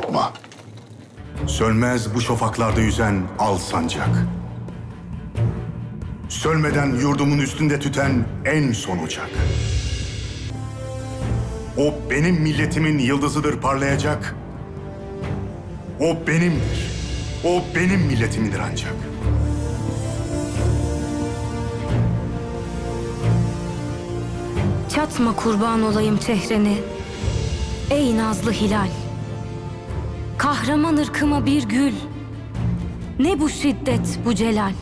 korkma. Sönmez bu şafaklarda yüzen al sancak. Sönmeden yurdumun üstünde tüten en son ocak. O benim milletimin yıldızıdır parlayacak. O benimdir. O benim milletimindir ancak. Çatma kurban olayım çehreni. Ey nazlı hilal. Kahraman ırkıma bir gül. Ne bu şiddet, bu celal.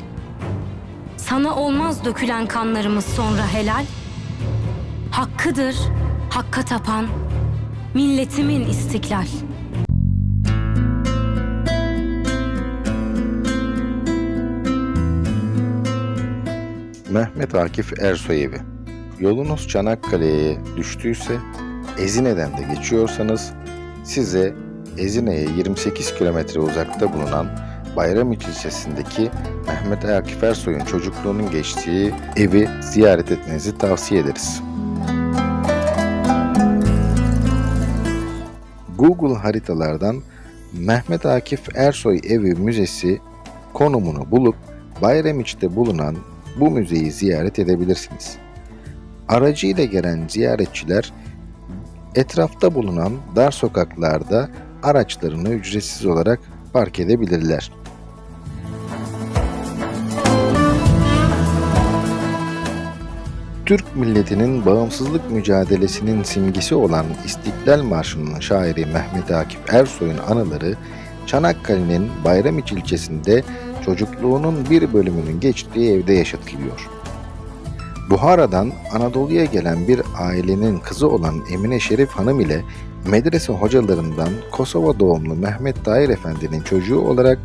Sana olmaz dökülen kanlarımız sonra helal. Hakkıdır, hakka tapan, milletimin istiklal. Mehmet Akif Ersoy evi. Yolunuz Çanakkale'ye düştüyse Ezine'den de geçiyorsanız size Ezine'ye 28 kilometre uzakta bulunan Bayramiç ilçesindeki Mehmet Akif Ersoy'un çocukluğunun geçtiği evi ziyaret etmenizi tavsiye ederiz. Google haritalardan Mehmet Akif Ersoy Evi Müzesi konumunu bulup Bayramiç'te bulunan bu müzeyi ziyaret edebilirsiniz. Aracıyla gelen ziyaretçiler etrafta bulunan dar sokaklarda araçlarını ücretsiz olarak park edebilirler. Türk milletinin bağımsızlık mücadelesinin simgesi olan İstiklal Marşı'nın şairi Mehmet Akif Ersoy'un anıları Çanakkale'nin Bayramiç ilçesinde çocukluğunun bir bölümünün geçtiği evde yaşatılıyor. Buhara'dan Anadolu'ya gelen bir ailenin kızı olan Emine Şerif Hanım ile medrese hocalarından Kosova doğumlu Mehmet Tahir Efendi'nin çocuğu olarak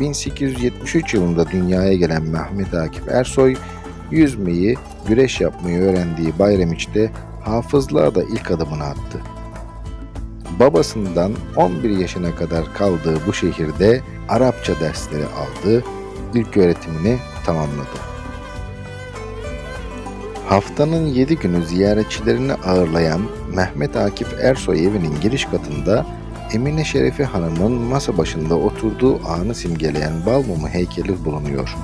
1873 yılında dünyaya gelen Mehmet Akif Ersoy, yüzmeyi, güreş yapmayı öğrendiği Bayramiç'te hafızlığa da ilk adımını attı. Babasından 11 yaşına kadar kaldığı bu şehirde Arapça dersleri aldı, ilk öğretimini tamamladı. Haftanın 7 günü ziyaretçilerini ağırlayan Mehmet Akif Ersoy evinin giriş katında Emine Şerefi Hanım'ın masa başında oturduğu anı simgeleyen bal mumu heykeli bulunuyor.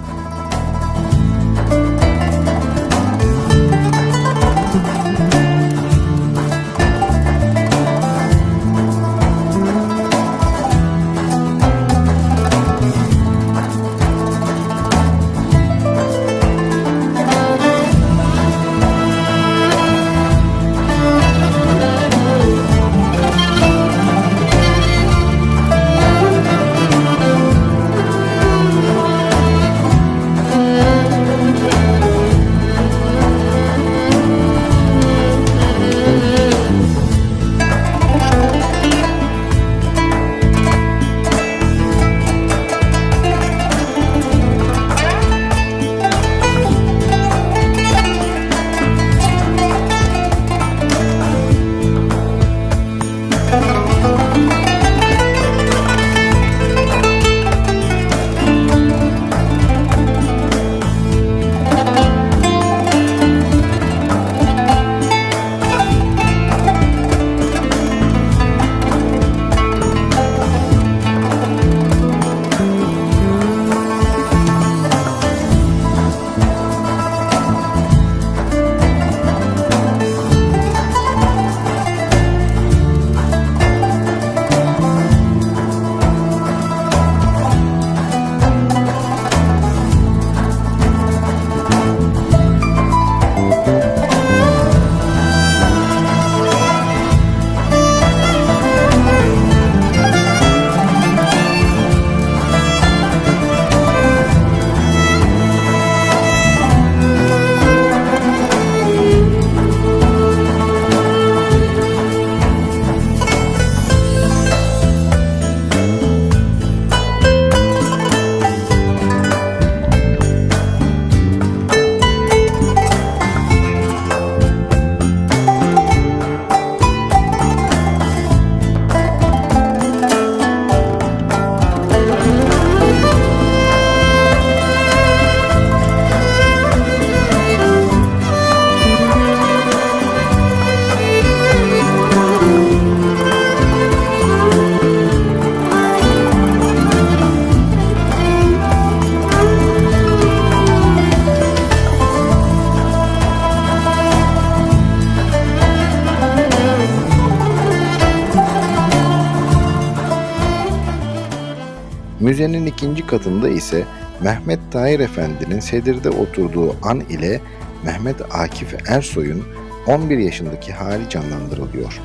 Müzenin ikinci katında ise Mehmet Tahir Efendi'nin sedirde oturduğu an ile Mehmet Akif Ersoy'un 11 yaşındaki hali canlandırılıyor.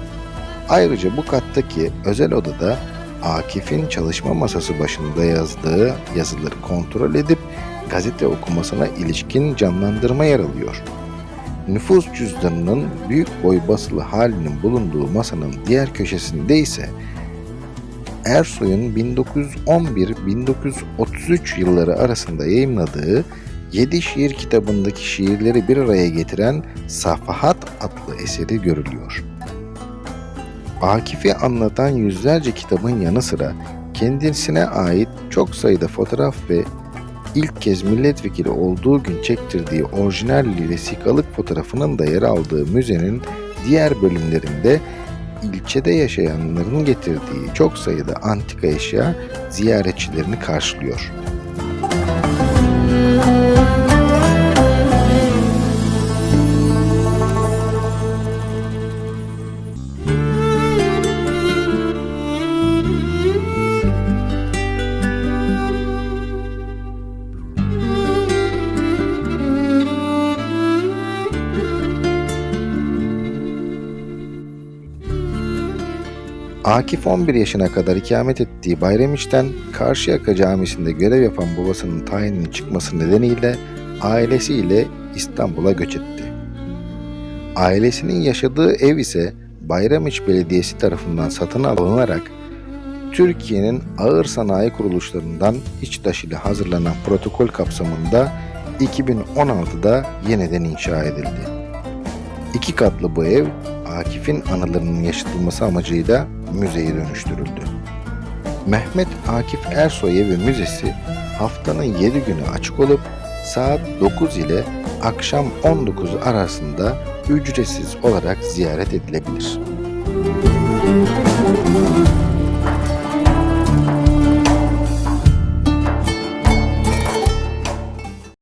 Ayrıca bu kattaki özel odada Akif'in çalışma masası başında yazdığı yazıları kontrol edip gazete okumasına ilişkin canlandırma yer alıyor. Nüfus cüzdanının büyük boy basılı halinin bulunduğu masanın diğer köşesinde ise Ersoy'un 1911-1933 yılları arasında yayımladığı 7 şiir kitabındaki şiirleri bir araya getiren Safahat adlı eseri görülüyor. Akif'i anlatan yüzlerce kitabın yanı sıra kendisine ait çok sayıda fotoğraf ve ilk kez milletvekili olduğu gün çektirdiği orijinal vesikalık fotoğrafının da yer aldığı müzenin diğer bölümlerinde ilçede yaşayanların getirdiği çok sayıda antika eşya ziyaretçilerini karşılıyor. Akif 11 yaşına kadar ikamet ettiği Bayramiç'ten Karşıyaka Camisi'nde görev yapan babasının tayininin çıkması nedeniyle ailesiyle İstanbul'a göç etti. Ailesinin yaşadığı ev ise Bayramiç Belediyesi tarafından satın alınarak Türkiye'nin ağır sanayi kuruluşlarından İçtaş ile hazırlanan protokol kapsamında 2016'da yeniden inşa edildi. İki katlı bu ev Akif'in anılarının yaşatılması amacıyla müzeye dönüştürüldü. Mehmet Akif Ersoy Evi Müzesi haftanın 7 günü açık olup saat 9 ile akşam 19 arasında ücretsiz olarak ziyaret edilebilir.